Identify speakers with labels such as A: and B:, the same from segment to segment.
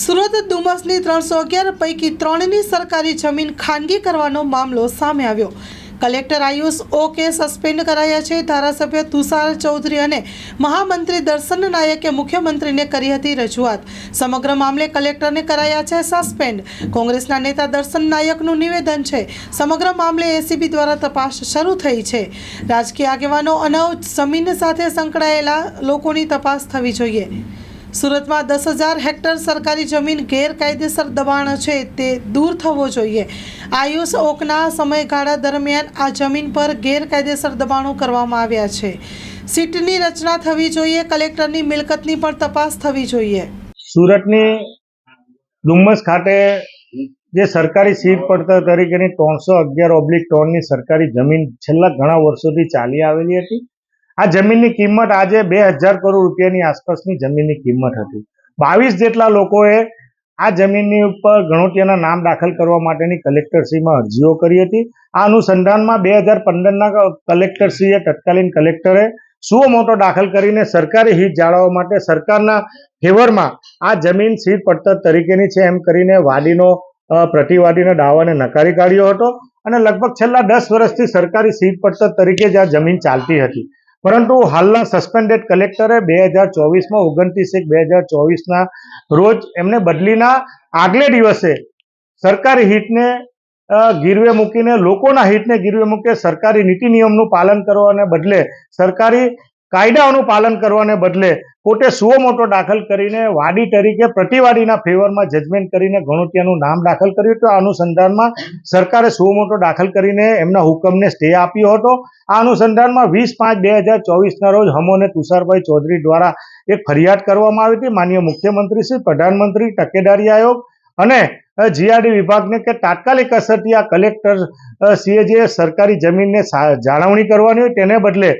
A: સુરત ડુમસની ત્રણસો અગિયાર પૈકી ત્રણની સરકારી જમીન ખાનગી કરવાનો મામલો સામે આવ્યો. કલેક્ટર આયુષ ઓકે સસ્પેન્ડ કરાયા છે. ધારાસભ્ય તુષાર ચૌધરી અને મહામંત્રી દર્શન નાયકે મુખ્યમંત્રીને કરી હતી રજૂઆત. સમગ્ર મામલે કલેક્ટરને કરાયા છે સસ્પેન્ડ. કોંગ્રેસના નેતા દર્શન નાયકનું નિવેદન છે. સમગ્ર મામલે એસીબી દ્વારા તપાસ શરૂ થઈ છે. રાજકીય આગેવાનો અનાવ જમીન સાથે સંકળાયેલા લોકોની તપાસ થવી જોઈએ. સુરતમાં દસ હજાર હેક્ટર સરકારી જમીન ગેરકાયદેસર દબાણ છે તે દૂર થવો જોઈએ. આયુષ ઓકના સમયગાળા દરમિયાન આ જમીન પર ગેરકાયદેસર દબાણો કરવામાં આવ્યા છે. સીટની રચના થવી જોઈએ, કલેક્ટરની મિલકતની પણ તપાસ થવી જોઈએ.
B: સુરતની ડુમ્મસ ખાતે જે સરકારી સીટ પડતર તરીકેની ત્રણસો અગિયાર ઓબ્લિક ટોનની સરકારી જમીન છેલ્લા ઘણા વર્ષોથી ચાલી આવેલી હતી. આ જમીનની કિંમત આજે બે હજાર કરોડ રૂપિયાની આસપાસની જમીનની કિંમત હતી. બાવીસ જેટલા લોકોએ આ જમીનની ઉપર ગણોતિયાના નામ દાખલ કરવા માટેની કલેક્ટરશ્રીમાં અરજીઓ કરી હતી. આ અનુસંધાનમાં બે હજાર પંદરના કલેક્ટરશ્રીએ તત્કાલીન કલેક્ટરે સુઓ મોટો દાખલ કરીને સરકારી હિત જાળવવા માટે સરકારના ફેવરમાં આ જમીન સીટ પડતર તરીકેની છે એમ કરીને વાડીનો પ્રતિવાદીના દાવાને નકારી કાઢ્યો હતો. અને લગભગ છેલ્લા દસ વર્ષથી સરકારી સીટ પડતર તરીકે જ આ જમીન ચાલતી હતી. પરંતુ હાલના સસ્પેન્ડેડ કલેક્ટરે બે હજાર ચોવીસમાં ઓગણત્રીસ એક, બે હજાર ચોવીસના રોજ એમને બદલીના આગલે દિવસે સરકારી હિતને ગીરવે મૂકીને, લોકોના હિતને ગીરવે મૂકે સરકારી નીતિ નિયમનું પાલન કરવાને બદલે સરકારી કાયદાઓનું પાલન કરવાને બદલે પોતે સુઓ મોટો દાખલ કરીને વાડી તરીકે પ્રતિવાદીના ફેવરમાં જજમેન્ટ કરીને ગણોતિયાનું નામ દાખલ કર્યું હતું. આ અનુસંધાનમાં સરકારે સુઓ મોટો દાખલ કરીને એમના હુકમને સ્ટે આપ્યો હતો. આ અનુસંધાનમાં વીસ પાંચ બે હજાર ચોવીસના રોજ હમો અને તુષારભાઈ ચૌધરી દ્વારા એક ફરિયાદ કરવામાં આવી હતી. માનનીય મુખ્યમંત્રી શ્રી, પ્રધાનમંત્રી, તકેદારી આયોગ અને જીઆરડી વિભાગને કે તાત્કાલિક અસરથી આ કલેક્ટર સીએ જે સરકારી જમીનને જાળવણી કરવાની હોય. તેને બદલે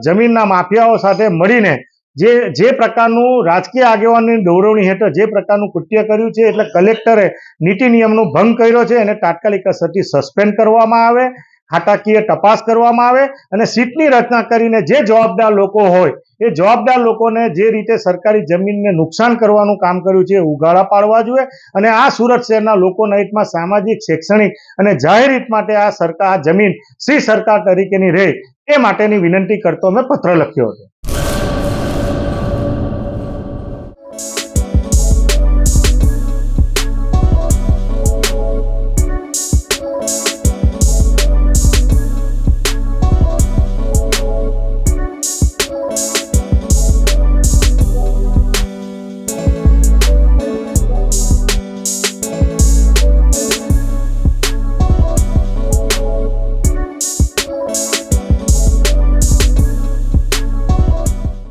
B: જમીનના માફિયાઓ સાથે મળીને જે જે પ્રકારનું રાજકીય આગેવાનની દોરવણી હેઠળ જે પ્રકારનું કૃત્ય કર્યું છે એટલે કલેક્ટરે નીતિ નિયમનો ભંગ કર્યો છે એને તાત્કાલિક અસરથી સસ્પેન્ડ કરવામાં આવે, ખાતાકીય તપાસ કરવામાં આવે અને સીટની રચના કરીને જે જવાબદાર લોકો હોય, એ જવાબદાર લોકોને જે રીતે સરકારી જમીનને નુકસાન કરવાનું કામ કર્યું છે એ ઉઘાડા પાડવા જોઈએ અને આ સુરત શહેરના લોકોના હિતમાં સામાજિક, શૈક્ષણિક અને જાહેર હિત માટે આ સરકાર, આ જમીન શ્રી સરકાર તરીકેની રહે એ માટેની વિનંતી કરતો મેં પત્ર લખ્યો હતો.